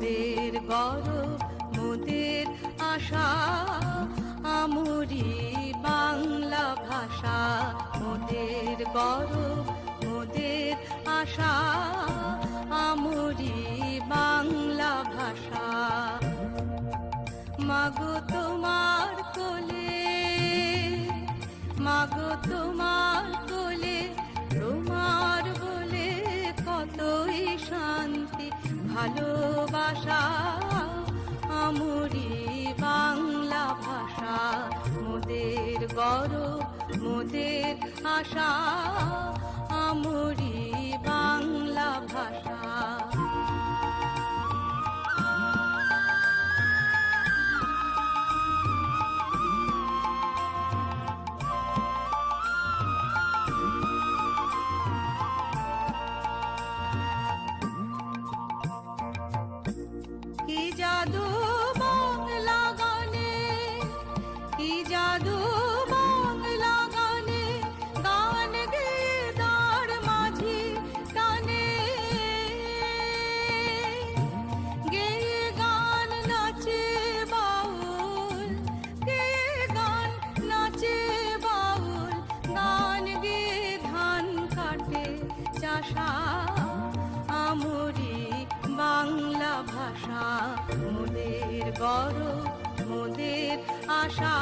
মোদের গরব, মোদের আশা। আমরি বাংলা ভাষা, মোদের গরব, মোদের আশা। আমরি বাংলা ভাষা। মাগো তোমার কোলে, মাগো তোমার কোলে, তোমার বলে কতই শান্তি ভালোবাসা আমরি বাংলা ভাষা মোদের গর্ব মোদের আশা। জাদু বাংলা গানে জাদু বাংলা গানে গে মাঝি কানে। গে গান নাচে বাউল, গে গান নাচে বাউল, গান গে ধান কাটে চাষা আমরি বাংলা। ভাষা মোদের গরব মোদের আশা।